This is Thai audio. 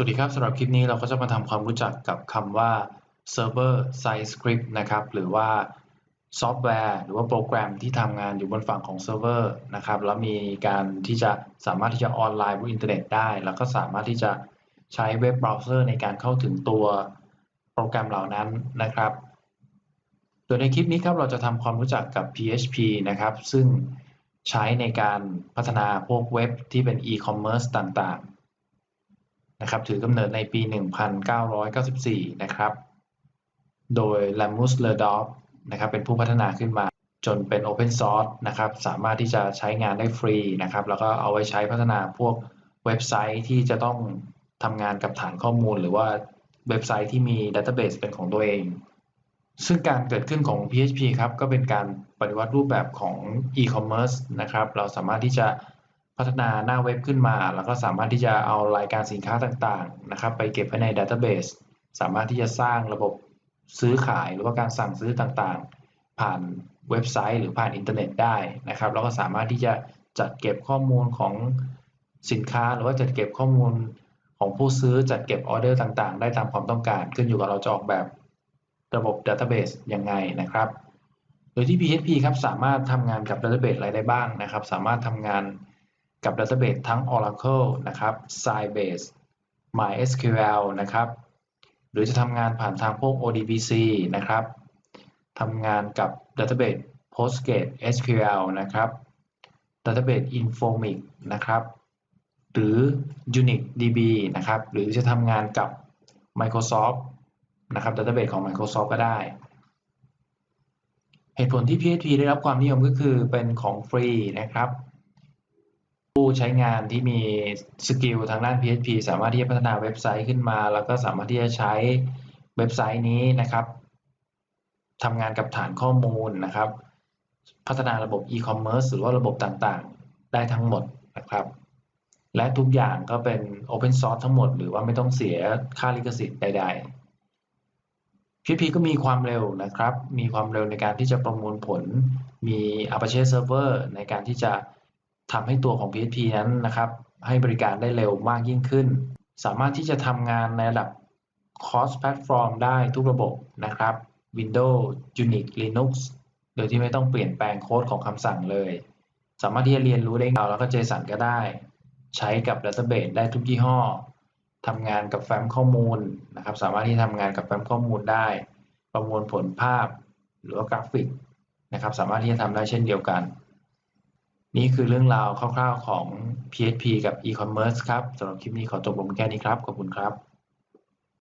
สวัสดีครับสำหรับคลิปนี้เราก็จะมาทำความรู้จักกับคำว่า server side script นะครับ หรือว่าซอฟต์แวร์หรือว่าโปรแกรมที่ทำงานอยู่บนฝั่งของเซิร์ฟเวอร์นะครับ แล้วมีการที่จะสามารถที่จะออนไลน์บนอินเทอร์เน็ตได้ แล้วก็สามารถที่จะใช้เว็บเบราว์เซอร์ในการเข้าถึงตัวโปรแกรมเหล่านั้นนะครับ โดยในคลิปนี้ครับเราจะทำความรู้จักกับ PHP นะครับ ซึ่งใช้ในการพัฒนาพวกเว็บที่เป็น e-commerce ต่างๆ นะครับถือกำเนิดในปี 1994 นะครับ โดย Lamus l e d o r f นะครับเป็นผู้พัฒนาขึ้นมาจนเป็น Open Source นะครับสามารถที่จะใช้งานได้ฟรีนะครับแล้วก็เอาไว้ใช้พัฒนาพวกเว็บไซต์ที่จะต้องทำงานกับฐานข้อมูล หรือว่าเว็บไซต์ที่มีดัตเตอร์เบสเป็นของตัวเอง ซึ่งการเกิดขึ้นของ PHP ครับก็เป็นการปฏิวัติรูปแบบของ e-commerce นะครับเราสามารถที่จะ พัฒนาหน้าเว็บขึ้นมา แล้วก็สามารถที่จะเอารายการสินค้าต่างๆนะครับ ไปเก็บไว้ในดัตเตอร์เบสสามารถที่จะสร้างระบบซื้อขายหรือว่าการสั่งซื้อต่างๆ ผ่านเว็บไซต์หรือผ่านอินเทอร์เน็ตได้นะครับแล้วก็สามารถที่จะจัดเก็บข้อมูลของสินค้าหรือว่าจัดเก็บข้อมูลของผู้ซื้อจัดเก็บออเดอร์ต่างๆ ได้ตามความต้องการ ขึ้นอยู่กับเราจะออกแบบระบบ Database ยังไงนะครับ โดยที่ PHP ครับสามารถทำงานกับ Database อะไรได้บ้างนะครับ สามารถทำงาน กับ Database ทั้ง Oracle นะครับ Sybase MySQL นะครับ หรือจะทำงานผ่านทางพวก ODBC นะครับทำงานกับ Database PostgreSQL นะครับ Database Informix นะครับ หรือ Unix DB นะครับ หรือจะทำงานกับ Microsoft นะครับ Database ของ Microsoft ก็ได้ เหตุผลที่ PHP ได้รับความนิยมก็คือเป็นของฟรีนะครับ ใช้งานที่มีสกิลทางด้าน PHP สามารถที่จะพัฒนาเว็บไซต์ขึ้นมา แล้วก็สามารถที่จะใช้เว็บไซต์นี้นะครับทำงานกับฐานข้อมูลนะครับ พัฒนาระบบ e-commerce หรือว่าระบบต่างๆ ได้ทั้งหมดนะครับ และทุกอย่างก็เป็น Open Source ทั้งหมด หรือว่าไม่ต้องเสียค่าลิขสิทธิ์ใด ๆ PHP ก็มีความเร็วนะครับ มีความเร็วในการที่จะประมวลผล มี Apache Server ในการที่จะ ทำให้ตัวของ PHP นั้นนะครับให้บริการได้เร็วมากยิ่งขึ้น สามารถที่จะทำงานในระดับ cross platform ได้ทุกระบบนะครับ Windows Unix Linux โดยที่ไม่ต้องเปลี่ยนแปลงโค้ดของคำสั่งเลย สามารถที่จะเรียนรู้ได้เงาแล้วก็ JSON ก็ได้ ใช้กับ Database ได้ทุกยี่ห้อทำงานกับแฟ้มข้อมูลนะครับ สามารถที่ทำงานกับแฟ้มข้อมูลได้ ประมวลผลภาพหรือว่ากราฟิกนะครับ สามารถที่จะทำได้เช่นเดียวกัน นี่คือเรื่องราวคร่าวๆของ PHP กับ e-commerce ครับสำหรับคลิปนี้ขอจบลงแค่นี้ครับ ขอบคุณครับ